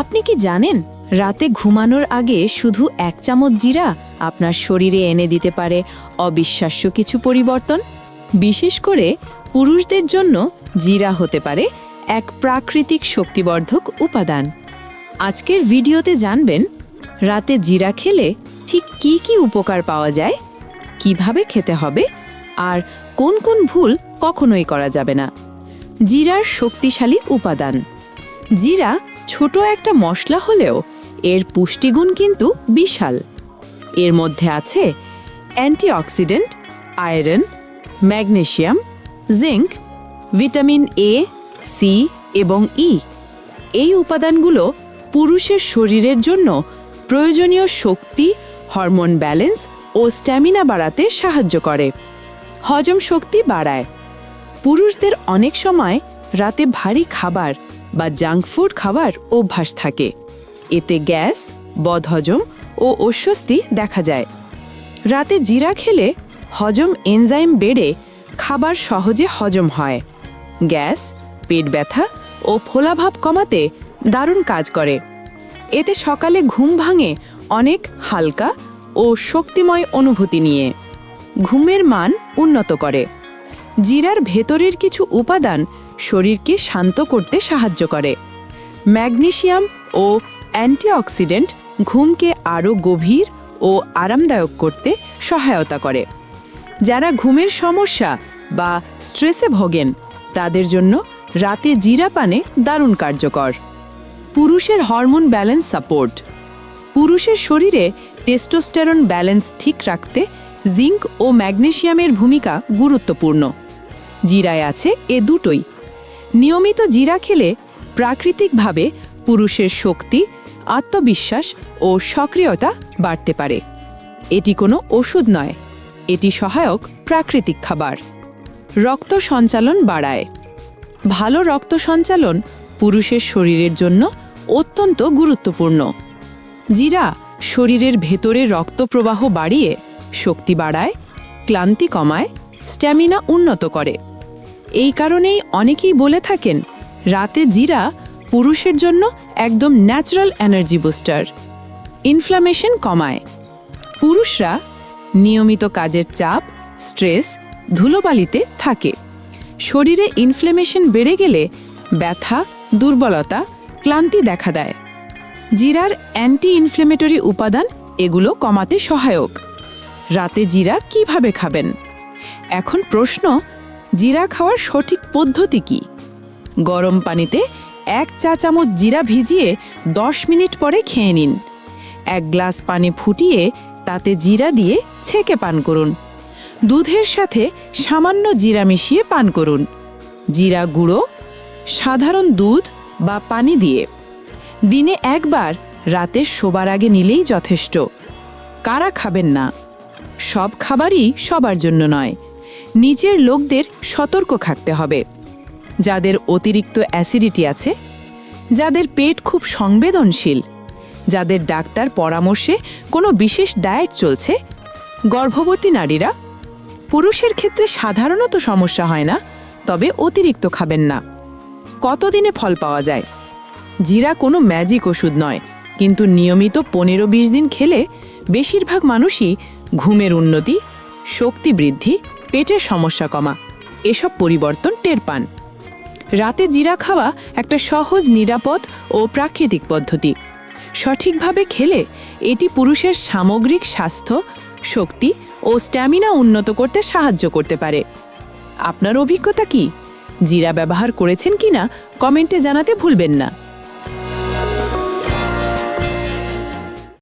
আপনি কি জানেন, রাতে ঘুমানোর আগে শুধু এক চামচ জিরা আপনার শরীরে এনে দিতে পারে অবিশ্বাস্য কিছু পরিবর্তন? বিশেষ করে পুরুষদের জন্য জিরা হতে পারে এক প্রাকৃতিক শক্তিবর্ধক উপাদান। আজকের ভিডিওতে জানবেন, রাতে জিরা খেলে ঠিক কি কি উপকার পাওয়া যায়, কীভাবে খেতে হবে, আর কোন কোন ভুল কখনোই করা যাবে না। জিরার শক্তিশালী উপাদান। জিরা ছোট একটা মশলা হলেও এর পুষ্টিগুণ কিন্তু বিশাল। এর মধ্যে আছে antioxidant, iron magnesium zinc, vitamin A, C এবং ই। এই উপাদানগুলো পুরুষের শরীরের জন্য প্রয়োজনীয় শক্তি, হরমোন ব্যালেন্স ও স্ট্যামিনা বাড়াতে সাহায্য করে। হজম শক্তি বাড়ায়। পুরুষদের অনেক সময় রাতে ভারী খাবার বা জাঙ্ক ফুড খাওয়ার অভ্যাস থাকে। এতে গ্যাস, বদহজম ও অস্বস্তি দেখা যায়। রাতে জিরা খেলে হজম এনজাইম বেড়ে খাবার সহজে হজম হয়। গ্যাস, পেট ব্যথা ও ফোলাভাব কমাতে দারুণ কাজ করে। এতে সকালে ঘুম ভাঙে অনেক হালকা ও শক্তিময় অনুভূতি নিয়ে। ঘুমের মান উন্নত করে। জিরার ভেতরের কিছু উপাদান শরীরকে শান্ত করতে সাহায্য করে। ম্যাগনেসিয়াম ও অ্যান্টিঅক্সিডেন্ট ঘুমকে আরও গভীর ও আরামদায়ক করতে সহায়তা করে। যারা ঘুমের সমস্যা বা স্ট্রেসে ভোগেন, তাদের জন্য রাতে জিরা পানে দারুণ কার্যকর। পুরুষের হরমোন ব্যালেন্স সাপোর্ট। পুরুষের শরীরে টেস্টোস্টেরন ব্যালেন্স ঠিক রাখতে জিঙ্ক ও ম্যাগনেসিয়ামের ভূমিকা গুরুত্বপূর্ণ। জিরায় আছে এ দুটোই। নিয়মিত জিরা খেলে প্রাকৃতিকভাবে পুরুষের শক্তি, আত্মবিশ্বাস ও সক্রিয়তা বাড়তে পারে। এটি কোনো ওষুধ নয়, এটি সহায়ক প্রাকৃতিক খাবার। রক্ত সঞ্চালন বাড়ায়। ভালো রক্ত সঞ্চালন পুরুষের শরীরের জন্য অত্যন্ত গুরুত্বপূর্ণ। জিরা শরীরের ভেতরে রক্ত প্রবাহ বাড়িয়ে শক্তি বাড়ায়, ক্লান্তি কমায়, স্ট্যামিনা উন্নত করে। এই কারণেই অনেকেই বলে থাকেন, রাতে জিরা পুরুষের জন্য একদম ন্যাচারাল এনার্জি বুস্টার ইনফ্লামেশন কমায়। পুরুষরা নিয়মিত কাজের চাপ স্ট্রেস ধুলোবালিতে থাকে। শরীরে ইনফ্লেমেশন বেড়ে গেলে ব্যথা, দুর্বলতা, ক্লান্তি দেখা দেয়। জিরার অ্যান্টি ইনফ্লেমেটরি উপাদান এগুলো কমাতে সহায়ক। রাতে জিরা কীভাবে খাবেন? এখন প্রশ্ন জিরা খাওয়ার সঠিক পদ্ধতি কি? গরম পানিতে এক চা চামচ জিরা ভিজিয়ে দশ মিনিট পরে খেয়ে নিন। এক গ্লাস পানি ফুটিয়ে তাতে জিরা দিয়ে ছেঁকে পান করুন। দুধের সাথে সামান্য জিরা মিশিয়ে পান করুন। জিরা গুঁড়ো, সাধারণ দুধ বা পানি দিয়ে। দিনে একবার রাতে শোবার আগে নিলেই যথেষ্ট। কারা খাবেন না? সব খাবারই সবার জন্য নয়। নিচের লোকদের সতর্ক থাকতে হবে। যাদের অতিরিক্ত অ্যাসিডিটি আছে, যাদের পেট খুব সংবেদনশীল, যাদের ডাক্তার পরামর্শে কোনো বিশেষ ডায়েট চলছে, গর্ভবতী নারীরা, পুরুষের ক্ষেত্রে সাধারণত সমস্যা হয় না, তবে অতিরিক্ত খাবেন না। কতদিনে ফল পাওয়া যায়? জিরা কোনো ম্যাজিক ওষুধ নয়, কিন্তু নিয়মিত পনেরো বিশ দিন খেলে বেশিরভাগ মানুষই ঘুমের উন্নতি, শক্তি বৃদ্ধি পেটের সমস্যা কমা। এসব পরিবর্তন টের পান। রাতে জিরা খাওয়া একটা সহজ, নিরাপদ ও প্রাকৃতিক পদ্ধতি। সঠিকভাবে খেলে এটি পুরুষের সামগ্রিক স্বাস্থ্য, শক্তি ও স্ট্যামিনা উন্নত করতে সাহায্য করতে পারে। আপনার অভিজ্ঞতা কি? জিরা ব্যবহার করেছেন কিনা? কমেন্টে জানাতে ভুলবেন না।